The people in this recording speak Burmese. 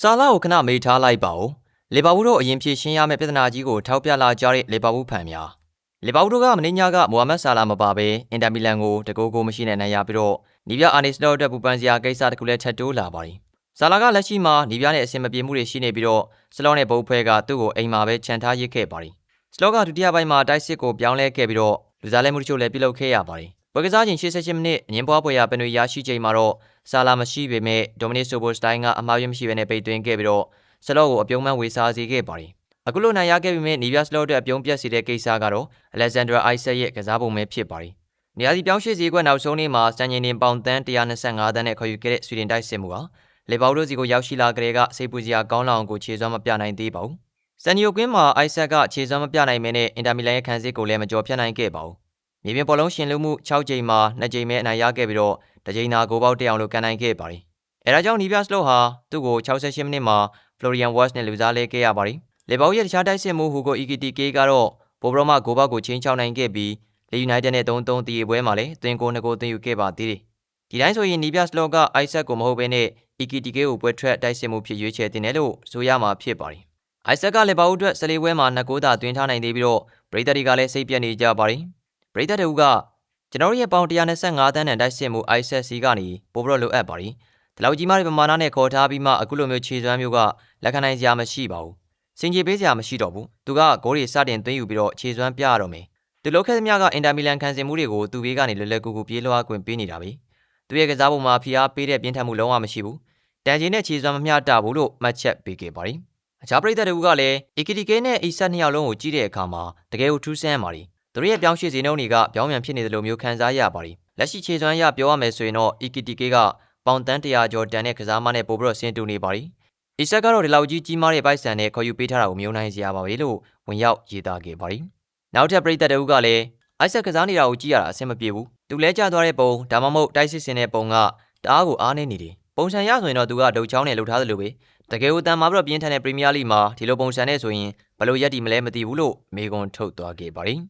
စာလာကိုခဏမေးထားလိုက်ပါဦးလီဗာပူးတို့အရင်ဖြေရှင်းရမယ့်ပြဿနာကြီးကိုထောက်ပြလာကြတဲ့လီဗာပူးဖန်များလီဗာပူးတို့ကမင်းညာကမိုဟာမက်ဆာလာမပါဘဲအင်တာမီလန်ကိုတကိုးကိုမရှိနဲ့နိုင်ရပြီးတော့နီးပြအာနေစလော့အတွက်ပူပန်စရာကိစ္စတခုလည်းထပ်တိုးလာပါတယ်ဆာလာကလက်ရှိမှာနီးပြနဲ့အဆင်မပြေမှုတွေရှိနေပြီးတော့စလော့နဲ့ဘုတ်ဖွဲကသူ့ကိုအိမ်မှာပဲခြံထားရစ်ခဲ့ပါတယ်စလော့ကဒုတိယပိုင်းမှာတိုက်စစ်ကိုပြောင်းလဲခဲ့ပြီးတော့လူစားလဲမှုတချို့လည်းပြုလုပ်ခဲ့ရပါတယ် ပွဲကစားချိန်88မိနစ်အငင်းပွားပွဲရပင်တွေရရှိချိန်မှာတော့ဆာလာမရှိပေမဲ့ဒိုမနစ်ဆိုဘိုစတိုင်းကအမှားယွင်းမရှိဘဲနဲ့ပိတ်သွင်းခဲ့ပြီးတော့ဆလော့ကိုအပြုံးမှန်းဝေစားစေခဲ့ပါတယ်။အခုလိုနိုင်ရခဲ့ပေမဲ့နီးပြစလော့အတွက်အပြုံးပြတ်စေတဲ့ကိစ္စကတော့အလက်ဇန်ဒရာအိုက်ဆက်ရဲ့ကစားပုံပဲဖြစ်ပါတယ်။နေရာစီပြောင်းရွှေ့စည်းကွက်နောက်ဆုံးနေ့မှာစံချိန်တင်ပေါင်တန်း125တန်းနဲ့ခေါ်ယူခဲ့တဲ့ဆွီဒင်တိုက်စစ်မှုဟာလေဘောက်တို့စီကိုရောက်ရှိလာကြတဲ့ကစိတ်ပူစရာကောင်းလောက်အောင်ကိုခြေစွမ်းမပြနိုင်သေးပါဘူး။စန်နီယိုကွင်းမှာအိုက်ဆက်ကခြေစွမ်းမပြနိုင်မဲနဲ့အင်တာမီလန်ရဲ့ခံစစ်ကိုလည်းမကျော်ဖြတ်နိုင်ခဲ့ပါဘူး။ မြေပြင်ပေါ်လုံးရှင်လူမှု6ကြိမ်မှာ2ကြိမ်ပဲအနိုင်ရခဲ့ပြီးတော့တစ်ကြိမ်သာဂိုးပေါက်တက်အောင်လို့ကန်နိုင်ခဲ့ပါတယ်။အဲဒါကြောင့်နီးပြစလော့ဟာသူ့ကို68မိနစ်မှာ Florian Wirtz နဲ့လူစားလဲခဲ့ရပါတယ်။လေဘောက်ရဲ့တခြားတိုက်စစ်မှုဟူကို EKTK ကတော့ပိုဘရမဂိုးပေါက်ကိုချင်းချောင်းနိုင်ခဲ့ပြီးလေယူနိုက်တက်နဲ့3-3တည်ပွဲမှာလည်းသွင်းကို2ကိုသွင်းယူခဲ့ပါသေးတယ်။ဒီတိုင်းဆိုရင်နီးပြစလော့ကအိုက်ဆက်ကိုမဟုတ်ဘဲနဲ့ EKTK ကိုပွဲထွက်တိုက်စစ်မှုဖြစ်ရွေးချယ်တင်တယ်လို့ဆိုရမှာဖြစ်ပါတယ်။အိုက်ဆက်ကလေဘောက်အတွက်14ပွဲမှာ2ဂိုးသာသွင်းထားနိုင်သေးပြီးတော့ပရိသတ်တွေကလည်းစိတ်ပြက်နေကြပါတယ်။ပ ရိသတ်တွေကကျွန်တော်ရဲ့ပေါင်125တန်းနဲ့တိုက်စစ်မှု ISS စီကနေပိုပြီးတော့လိုအပ်ပါတယ်။ဒီလောက်ကြီးမားတဲ့ပမာဏနဲ့ခေါ်ထားပြီးမှအခုလိုမျိုးခြေစွမ်းမျိုးကလက်ခံနိုင်စရာမရှိပါဘူး။စင်ကြေပေးစရာမရှိတော့ဘူး။သူကဂိုးတွေစတင်သွင်းယူပြီးတော့ခြေစွမ်းပြရတော့မယ်။သူလုခဲ့သမျှကအင်တာမီလန်ခံစင်မှုတွေကိုသူဘေးကနေလွယ်လွယ်ကူကူပြေးလွှားခွင့်ပေးနေတာပဲ။သူရဲ့ကစားပုံမှာဖိအားပေးတဲ့ပြင်းထန်မှုလုံးဝမရှိဘူး။တန်ကြီးနဲ့ခြေစွမ်းမမျှတဘူးလို့မှတ်ချက်ပေးခဲ့ပါတယ်။အခြားပရိသတ်တွေကလည်း AKTK နဲ့ ASAT နှစ်ယောက်လုံးကိုကြည့်တဲ့အခါမှာတကယ်ကိုထူးဆန်းပါတယ်။ သူတို့ရဲ့ပြောင်းရွှေ့စည်းနှုန်းတွေကပြောင်းပြန်ဖြစ်နေတယ်လို့မျိုးခံစားရပါတယ်။လက်ရှိခြေစွမ်းရပြောရမယ်ဆိုရင်တော့ EKTK ကပေါင်တန်း100ကျော်တန်တဲ့ကစားမနဲ့ပို့ပြီးတော့ဆင်းတူနေပါတယ်။အီဆက်ကတော့ဒီလောက်ကြီးကြီးမားတဲ့ပိုက်ဆံနဲ့ခေါ်ယူပေးထားတာကိုမျိုးနိုင်စရာပါပဲလို့ဝင်ရောက်ရေးသားခဲ့ပါတယ်။နောက်ထပ်ပရိသတ်တွေကလည်းအိုက်ဆက်ကစားနေတာကိုကြည့်ရတာအဆင်မပြေဘူး။သူလဲကျသွားတဲ့ပုံဒါမှမဟုတ်တိုက်စစ်စင်တဲ့ပုံကတအားကိုအားနေနေတယ်။ပုံစံရဆိုရင်တော့သူကဒုတ်ချောင်းနဲ့လှုပ်ထားသလိုပဲ။တကယ်ကိုတန်မာပြီးတော့ပြင်းထန်တဲ့ပရီးမီးယားလိမှာဒီလိုပုံစံနဲ့ဆိုရင်ဘယ်လိုရက်တီမလဲမသိဘူးလို့မေကွန်ထုတ်သွားခဲ့ပါတယ်။